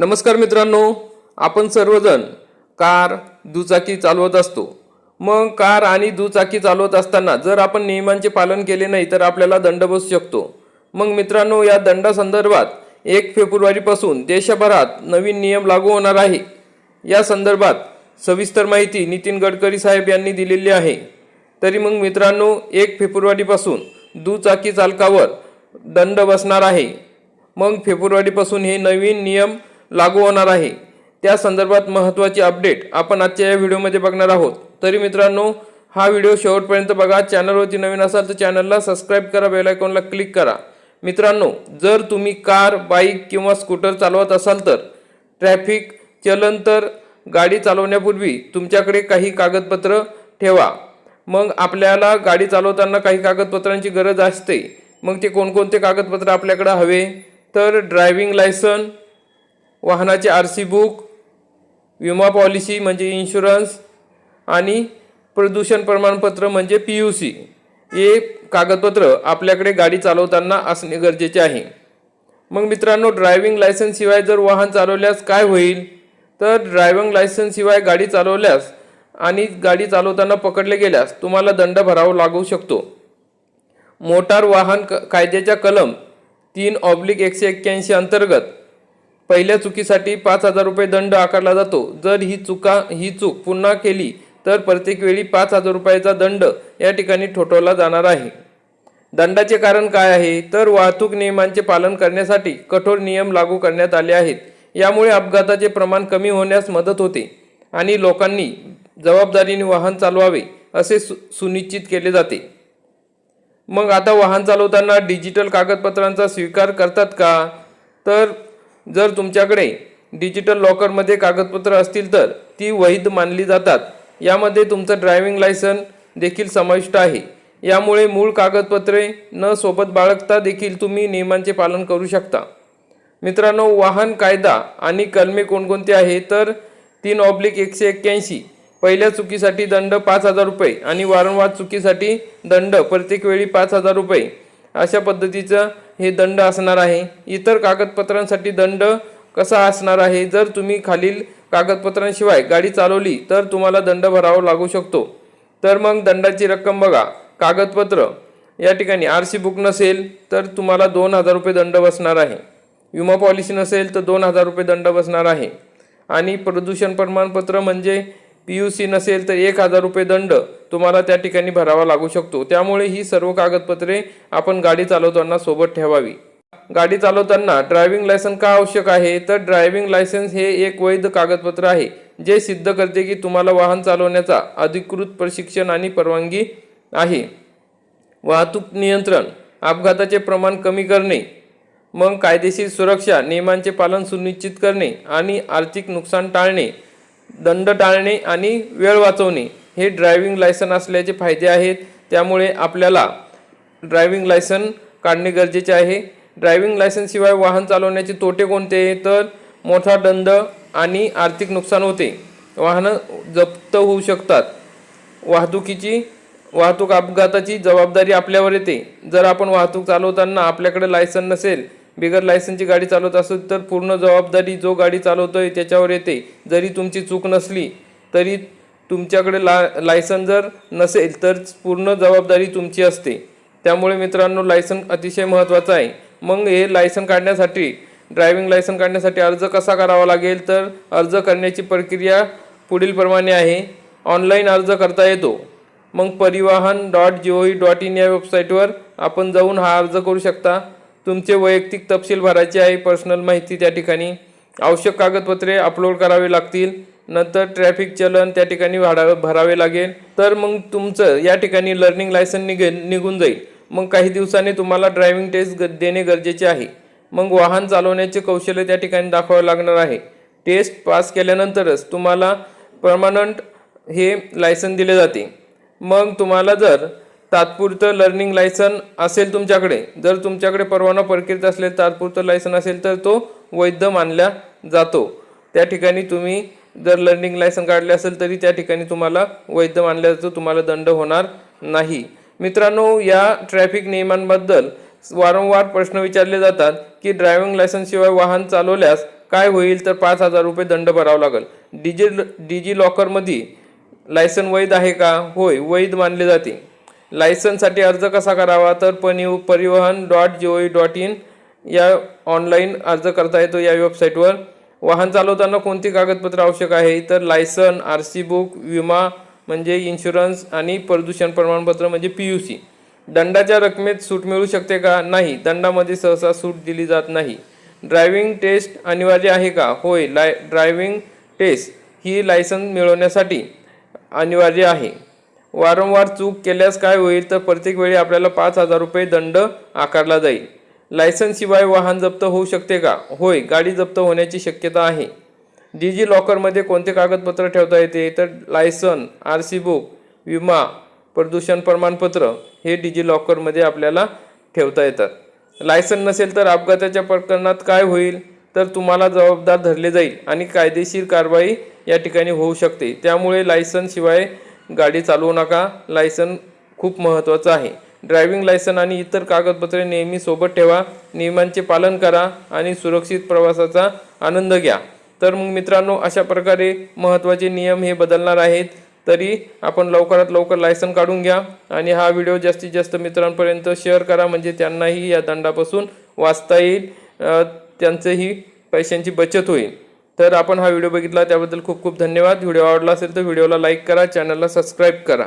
नमस्कार मित्रांनो आपण सर्वजण कार दुचाकी चालवत असतो. मग कार आणि दुचाकी चालवत असताना जर आपण नियमांचे पालन केले नाही तर आपल्याला दंड बसू शकतो. मग मित्रांनो या दंडासंदर्भात एक फेब्रुवारीपासून देशभरात नवीन नियम लागू होणार आहे. या संदर्भात सविस्तर माहिती नितीन गडकरी साहेब यांनी दिलेली आहे. तरी मग मित्रांनो एक फेब्रुवारीपासून दुचाकी चालकावर दंड बसणार आहे. मग फेब्रुवारीपासून हे नवीन नियम लागू होणार आहे. त्या संदर्भात महत्त्वाची अपडेट आपण आजच्या या व्हिडिओमध्ये बघणार आहोत. तरी मित्रांनो हा व्हिडिओ शेवटपर्यंत बघा. चॅनलवरती नवीन असाल तर चॅनलला सबस्क्राईब करा बेलायकॉनला क्लिक करा. मित्रांनो जर तुम्ही कार बाईक किंवा स्कूटर चालवत असाल तर ट्रॅफिक चलन तर गाडी चालवण्यापूर्वी तुमच्याकडे काही कागदपत्र ठेवा. मग आपल्याला गाडी चालवताना काही कागदपत्रांची गरज असते. मग ते कोणकोणते कागदपत्र आपल्याकडे हवे? तर ड्रायव्हिंग लायसन वाहनाचे आर सी बुक विमा पॉलिसी म्हणजे इन्शुरन्स आणि प्रदूषण प्रमाणपत्र म्हणजे पी यू सी हे कागदपत्र आपल्याकडे गाडी चालवताना असणे गरजेचे आहे. मग मित्रांनो ड्रायव्हिंग लायसन्सशिवाय जर वाहन चालवल्यास काय होईल? तर ड्रायव्हिंग लायसन्सशिवाय गाडी चालवल्यास आणि गाडी चालवताना पकडले गेल्यास तुम्हाला दंड भरावा लागू शकतो. मोटार वाहन क कायद्याच्या कलम तीन ऑब्लिक एकशे एक्क्याऐंशी अंतर्गत पहिल्या चुकीसाठी पाच हजार रुपये दंड आकारला जातो. जर ही चुका ही चूक पुन्हा केली तर प्रत्येक वेळी पाच हजार रुपयाचा दंड या ठिकाणी ठोठवला जाणार आहे. दंडाचे कारण काय आहे? तर वाहतूक नियमांचे पालन करण्यासाठी कठोर नियम लागू करण्यात आले आहेत. यामुळे अपघाताचे प्रमाण कमी होण्यास मदत होते आणि लोकांनी जबाबदारीने वाहन चालवावे असे सु सुनिश्चित केले जाते. मग आता वाहन चालवताना डिजिटल कागदपत्रांचा स्वीकार करतात का? तर जर तुमच्याकडे डिजिटल लॉकरमध्ये कागदपत्र असतील तर ती वैध मानली जातात. यामध्ये तुमचं ड्रायव्हिंग लायसन देखील समाविष्ट आहे. यामुळे मूळ कागदपत्रे न सोबत बाळगता देखील तुम्ही नियमांचे पालन करू शकता. मित्रांनो वाहन कायदा आणि कलमे कोणकोणते आहे? तर तीन ऑब्लिक एकशे एक्क्याऐंशी. पहिल्या चुकीसाठी दंड पाच हजार रुपये आणि वारंवार चुकीसाठी दंड प्रत्येक वेळी पाच हजार रुपये. अशा पद्धतीचं हे दंड असणार आहे. इतर कागदपत्रांसाठी दंड कसा असणार आहे? जर तुम्ही खालील कागदपत्रांशिवाय गाडी चालवली तर तुम्हाला दंड भरावा लागू शकतो. तर मग दंडाची रक्कम बघा. कागदपत्र. या ठिकाणी आर सी बुक नसेल तर तुम्हाला दोन हजार रुपये दंड बसणार आहे. विमा पॉलिसी नसेल तर दोन हजार रुपये दंड बसणार आहे. आणि प्रदूषण प्रमाणपत्र म्हणजे पी यू सी नसेल तर एक हजार रुपये दंड तुम्हाला त्या ठिकाणी भरावा लागू शकतो. त्यामुळे ही सर्व कागदपत्रे आपण गाडी चालवताना सोबत ठेवावी. गाडी चालवताना ड्रायव्हिंग लायसन का आवश्यक आहे? तर ड्रायव्हिंग लायसन्स हे एक वैध कागदपत्र आहे जे सिद्ध करते की तुम्हाला वाहन चालवण्याचा अधिकृत प्रशिक्षण आणि परवानगी आहे. वाहतूक नियंत्रण अपघाताचे प्रमाण कमी करणे मग कायदेशीर सुरक्षा नियमांचे पालन सुनिश्चित करणे आणि आर्थिक नुकसान टाळणे दंड टाळणे आणि वेळ वाचवणे हे ड्रायव्हिंग लायसन असल्याचे फायदे आहेत. त्यामुळे आपल्याला ड्रायव्हिंग लायसन काढणे गरजेचे आहे. ड्रायव्हिंग लायसनशिवाय वाहन चालवण्याचे तोटे कोणते? तर मोठा दंड आणि आर्थिक नुकसान होते. वाहनं जप्त होऊ शकतात. वाहतुकीची वाहतूक अपघाताची जबाबदारी आपल्यावर येते. जर आपण वाहतूक चालवताना आपल्याकडे लायसन नसेल बिगर लायसनची गाडी चालवत असेल तर पूर्ण जबाबदारी जो गाडी चालवतोय त्याच्यावर येते. जरी तुमची चूक नसली तरी तुमच्याकडे ला लायसन जर नसेल तर पूर्ण जबाबदारी तुमची असते. त्यामुळे मित्रांनो लायसन अतिशय महत्त्वाचं आहे. मग हे लायसन काढण्यासाठी ड्रायव्हिंग लायसन काढण्यासाठी अर्ज कसा करावा लागेल? तर अर्ज करण्याची प्रक्रिया पुढीलप्रमाणे आहे. ऑनलाईन अर्ज करता येतो. मग Parivahan dot G O V dot in या वेबसाईटवर आपण जाऊन हा अर्ज करू शकता. तुमचे वैयक्तिक तपशील भरायचे आहे पर्सनल माहिती त्या ठिकाणी. आवश्यक कागदपत्रे अपलोड करावे लागतील. नंतर ट्रॅफिक चलन त्या ठिकाणी भाडा भरावे लागेल. तर मग तुमचं या ठिकाणी लर्निंग लायसन निघे निघून जाईल. मग काही दिवसांनी तुम्हाला ड्रायव्हिंग टेस्ट देणे गरजेचे आहे. मग वाहन चालवण्याचे कौशल्य त्या ठिकाणी दाखवावे लागणार आहे. टेस्ट पास केल्यानंतरच तुम्हाला परमनंट हे लायसन दिले जाते. मग तुम्हाला जर तात्पुरतं लर्निंग लायसन असेल तुमच्याकडे. जर तुमच्याकडे परवाना प्रक्रियेत असलेलं तात्पुरतं लायसन असेल तर तो वैध मानला जातो. त्या ठिकाणी तुम्ही जर लर्निंग लायसन काढले असेल तरी त्या ठिकाणी तुम्हाला वैध मानल्या जातो तुम्हाला दंड होणार नाही. मित्रांनो या ट्रॅफिक नियमांबद्दल वारंवार प्रश्न विचारले जातात की ड्रायव्हिंग लायसन्सशिवाय वाहन चालवल्यास काय होईल? तर पाच हजार रुपये दंड भरावा लागेल. डिजि डिजि लॉकरमध्ये लायसन वैध आहे का? होय वैध मानले जाते. लायसनसाठी अर्ज कसा करावा? तर पनिव Parivahan dot G O dot in या ऑनलाईन अर्ज करता येतो या वेबसाईटवर. वाहन चालवताना कोणती कागदपत्र आवश्यक आहे? तर लायसन आर सी बुक विमा म्हणजे इन्शुरन्स आणि प्रदूषण प्रमाणपत्र म्हणजे पी यू सी. दंडाच्या रकमेत सूट मिळू शकते का? नाही. दंडामध्ये सहसा सूट दिली जात नाही. ड्रायव्हिंग टेस्ट अनिवार्य आहे का? होय. लाय ड्रायव्हिंग टेस्ट ही लायसन मिळवण्यासाठी अनिवार्य आहे. वारंवार चूक केल्यास काय होईल? तर प्रत्येक वेळी आपल्याला पाच हजार रुपये दंड आकारला जाईल. लायसनशिवाय वाहन जप्त होऊ शकते का? होय गाडी जप्त होण्याची शक्यता आहे. डिजी लॉकरमध्ये कोणते कागदपत्र ठेवता येते? तर लायसन आर सी बुक विमा प्रदूषण प्रमाणपत्र हे डिजी लॉकरमध्ये आपल्याला ठेवता येतात. लायसन नसेल तर अपघाताच्या प्रकरणात काय होईल? तर तुम्हाला जबाबदार धरले जाईल आणि कायदेशीर कारवाई या ठिकाणी होऊ शकते. त्यामुळे लायसनशिवाय गाडी चालवू नका. लायसन खूप महत्त्वाचं आहे. ड्रायव्हिंग लायसन आणि इतर कागदपत्रे नेहमी सोबत ठेवा. नियमांचे पालन करा आणि सुरक्षित प्रवासाचा आनंद घ्या. तर मग मित्रांनो अशा प्रकारे महत्त्वाचे नियम हे बदलणार आहेत. तरी आपण लवकरात लवकर लायसन काढून घ्या आणि हा व्हिडिओ जास्तीत जास्त मित्रांपर्यंत शेअर करा. म्हणजे त्यांनाही या दंडापासून वाचता येईल. त्यांचंही पैशांची बचत होईल. तर आपण हा व्हिडिओ बघितला त्याबद्दल खूप खूप धन्यवाद. व्हिडिओ आवडला असेल तर व्हिडिओला लाईक करा चॅनलला सबस्क्राईब करा.